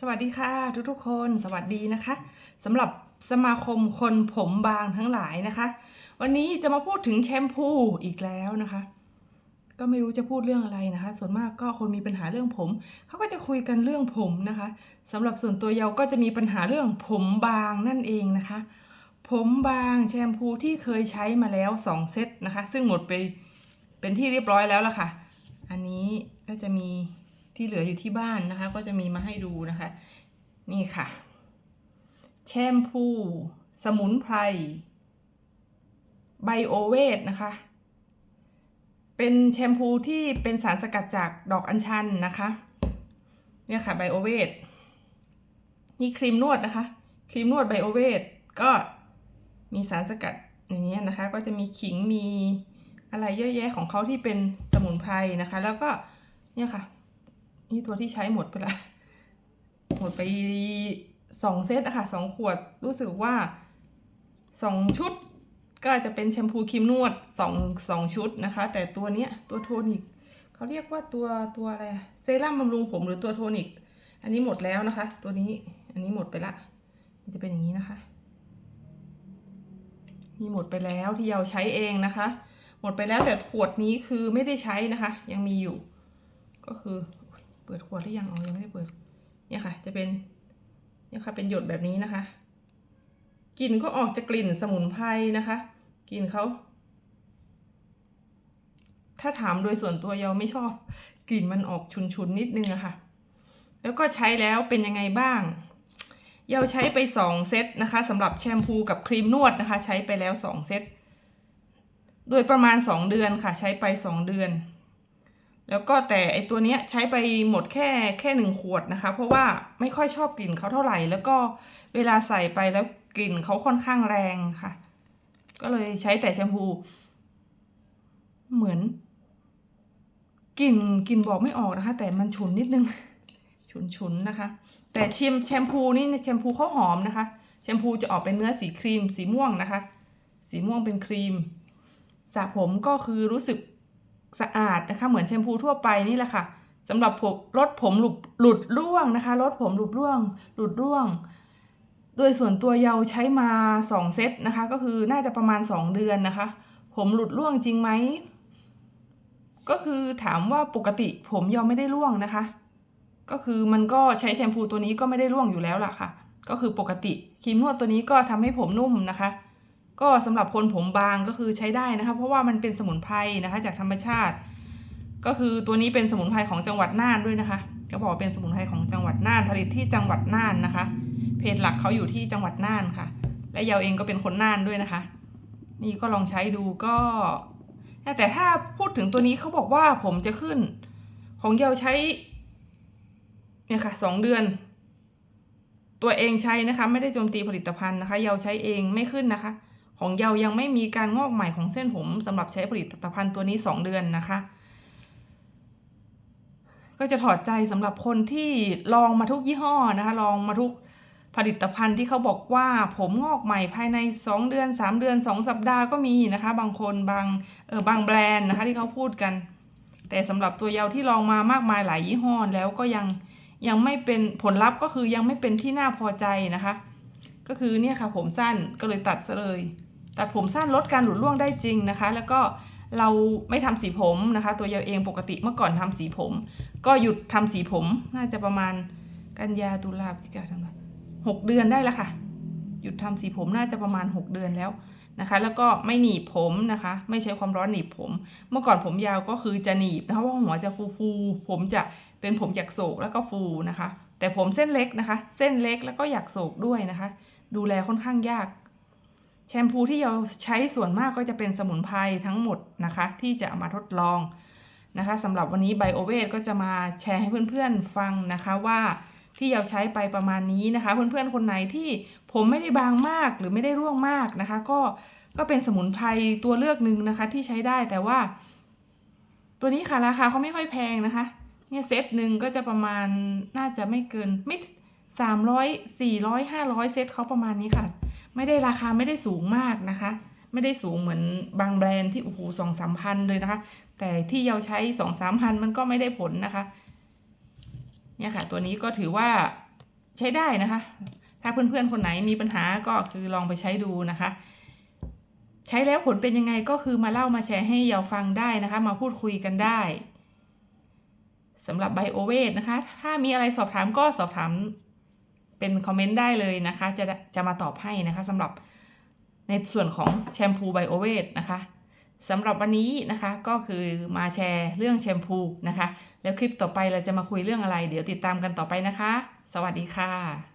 สวัสดีค่ะทุกๆคนสวัสดีนะคะสำหรับสมาคมคนผมบางทั้งหลายนะคะ วันนี้จะมาพูดถึงแชมพูอีกแล้วนะคะ ก็ไม่รู้จะพูดเรื่องอะไรนะคะ ส่วนมากก็คนมีปัญหาเรื่องผมเขาก็จะคุยกันเรื่องผมนะคะสำหรับส่วนตัวเยาก็จะมีปัญหาเรื่องผมบางนั่นเองนะคะ ผมบางแชมพูที่เคยใช้มาแล้วสองเซตนะคะ ซึ่งหมดไปเป็นที่เรียบร้อยแล้วล่ะค่ะ อันนี้ก็จะมี ที่เหลืออยู่ที่บ้านนะคะ ก็จะมีมาให้ดูนะคะ นี่ค่ะ แชมพู สมุนไพร ไบโอเวทนะคะ เป็นแชมพูที่เป็นสารสกัดจากดอกอัญชันนะคะ เนี่ยค่ะไบโอเวทนี่ครีมนวดนะคะ ครีมนวดไบโอเวทก็มีสารสกัดอย่างนี้ยนะคะ ก็จะมีขิงมีอะไรเยอะแยะของเขาที่เป็นสมุนไพรนะคะ แล้วก็เนี่ยค่ะ นี่ตัวที่ใช้หมดไปละหมดไปสองเซตอะค่ะสองขวดรู้สึกว่าสองชุดก็จะเป็นแชมพูครีมนวดสองสองชุดนะคะ แต่ตัวเนี้ยตัวโทนิกเขาเรียกว่าตัวตัวอะไรเซรั่มบำรุงผมหรือตัวโทนิก อันนี้หมดแล้วนะคะ ตัวนี้อันนี้หมดไปละ มันจะเป็นอย่างนี้นะคะนี่หมดไปแล้วที่เราใช้เองนะคะ หมดไปแล้วแต่ขวดนี้คือไม่ได้ใช้นะคะ ยังมีอยู่ ก็คือ เปิดขวดหรือยังอ๋อยังไม่ได้เปิด เนี่ยค่ะ จะเป็นเนี่ยค่ะเป็นหยดแบบนี้นะคะ กลิ่นก็ออกจากลิ่นสมุนไพรนะคะ กลิ่นเขาถ้าถามโดยส่วนตัวเยาไม่ชอบ กลิ่นมันออกชุนๆนิดนึงอะค่ะ แล้วก็ใช้แล้วเป็นยังไงบ้างเยาใช้ไปสองเซตนะคะสำหรับแชมพูกับครีมนวดนะคะ ใช้ไปแล้วสองเซตโดยประมาณสองเดือนค่ะ ใช้ไปสองเดือน แล้วก็แต่ไอตัวเนี้ยใช้ไปหมดแค่แค่หนึ่งขวดนะคะ เพราะว่าไม่ค่อยชอบกลิ่นเขาเท่าไหร่ แล้วก็เวลาใส่ไปแล้วกลิ่นเขาค่อนข้างแรงค่ะ ก็เลยใช้แต่แชมพู เหมือนกลิ่นกลิ่นบอกไม่ออกนะคะ แต่มันฉุนนิดนึง ฉุนฉุนนะคะ แต่ชิมแชมพูนี่แชมพูเขาหอมนะคะ แชมพูจะออกเป็นเนื้อสีครีมสีม่วงนะคะ สีม่วงเป็นครีมสระผมก็คือรู้สึก สะอาดนะคะ เหมือนแชมพูทั่วไปนี่แหละค่ะสำหรับผมลดผมหลุดหลุดร่วงนะคะลดผมหลุดร่วง หลุดร่วง โดยส่วนตัวเยาใช้มา 2 เซตนะคะ ก็คือน่าจะประมาณ 2 เดือนนะคะ ผมหลุดร่วงจริงไหมก็คือถามว่าปกติผมเยาไม่ได้ร่วงนะคะ ก็คือมันก็ใช้แชมพูตัวนี้ก็ไม่ได้ร่วงอยู่แล้วล่ะค่ะ ก็คือปกติครีมนวดตัวนี้ก็ทำให้ผมนุ่มนะคะ ก็สำหรับคนผมบางก็คือใช้ได้นะคะ เพราะว่ามันเป็นสมุนไพรนะคะจากธรรมชาติ ก็คือตัวนี้เป็นสมุนไพรของจังหวัดน่านด้วยนะคะก็บอกเป็นสมุนไพรของจังหวัดน่านผลิตที่จังหวัดน่านนะคะ เพจหลักเขาอยู่ที่จังหวัดน่านค่ะ และเยาเองก็เป็นคนน่านด้วยนะคะ นี่ก็ลองใช้ดูก็ แต่ถ้าพูดถึงตัวนี้เขาบอกว่าผมจะขึ้น ของเยาใช้เนี่ยค่ะสองเดือน ตัวเองใช้นะคะ ไม่ได้โจมตีผลิตภัณฑ์นะคะ เยาใช้เองไม่ขึ้นนะคะ ของเยายังไม่มีการงอกใหม่ของเส้นผมสำหรับใช้ผลิตภัณฑ์ตัวนี้ 2 เดือนนะคะ ก็จะถอดใจสำหรับคนที่ลองมาทุกยี่ห้อนะคะ ลองมาทุกผลิตภัณฑ์ที่เขาบอกว่าผมงอกใหม่ภายใน 2 เดือน 3 เดือน 2 สัปดาห์ก็มีนะคะ บางคนบางเออบางแบรนด์นะคะที่เขาพูดกัน แต่สำหรับตัวเยาที่ลองมามากมายหลายยี่ห้อแล้วก็ยังยังไม่เป็นผลลัพธ์ก็คือยังไม่เป็นที่น่าพอใจนะคะ ก็คือเนี่ยค่ะผมสั้นก็เลยตัดซะเลย ตัดผมสั้นลดการหลุดร่วงได้จริงนะคะ แล้วก็เราไม่ทำสีผมนะคะ ตัวเยาเองปกติเมื่อก่อนทำสีผม ก็หยุดทำสีผมน่าจะประมาณกันยาตุลาพฤศจิกาธันวาหกเดือนได้แล้วค่ะ หยุดทำสีผมน่าจะประมาณ 6 เดือนแล้วนะคะ แล้วก็ไม่หนีบผมนะคะ ไม่ใช้ความร้อนหนีบผม เมื่อก่อนผมยาวก็คือจะหนีบนะคะว่าหัวจะฟูฟูๆผมจะเป็นผมหยักโศกแล้วก็ฟูนะคะ แต่ผมเส้นเล็กนะคะ เส้นเล็กแล้วก็หยักโศกด้วยนะคะ ดูแลค่อนข้างยาก แชมพูที่เราใช้ส่วนมากก็จะเป็นสมุนไพรทั้งหมดนะคะ ที่จะามาทดลองนะคะสำหรับวันนี้ไบโอเวทก็จะมาแชร์ให้เพื่อนๆฟังนะคะว่าที่เราใช้ไปประมาณนี้นะคะ เพื่อนๆคนไหนที่ผมไม่ได้บางมากหรือไม่ได้ร่วงมากนะคะ ก็ก็เป็นสมุนไพรตัวเลือกหนึ่งนะคะ ที่ใช้ได้แต่ว่า ตัวนี้ค่ะราคาเขาไม่ค่อยแพงนะคะ เนี่ยเซตหนึ่งก็จะประมาณน่าจะไม่เกินไม่สามร้อยสี่ร้อยห้าร้อยเซตเขาประมาณนี้ค่ะ ไม่ได้ราคาไม่ได้สูงมากนะคะ ไม่ได้สูงเหมือนบางแบรนด์ที่โอ้โหสองสามพันเลยนะคะ แต่ที่เราใช้สองสามพันมันก็ไม่ได้ผลนะคะ เนี่ยค่ะ ตัวนี้ก็ถือว่าใช้ได้นะคะ ถ้าเพื่อนๆคนไหนมีปัญหาก็คือลองไปใช้ดูนะคะใช้แล้วผลเป็นยังไงก็คือมาเล่ามาแชร์ให้เยาฟังได้นะคะ มาพูดคุยกันได้สำหรับไบโอเวทนะคะ ถ้ามีอะไรสอบถามก็สอบถาม เป็นคอมเมนต์ได้เลยนะคะ จะจะมาตอบให้นะคะสำหรับในส่วนของแชมพูไบโอเวทนะคะสำหรับวันนี้นะคะก็คือมาแชร์เรื่องแชมพูนะคะ แล้วคลิปต่อไปเราจะมาคุยเรื่องอะไร เดี๋ยวติดตามกันต่อไปนะคะ สวัสดีค่ะ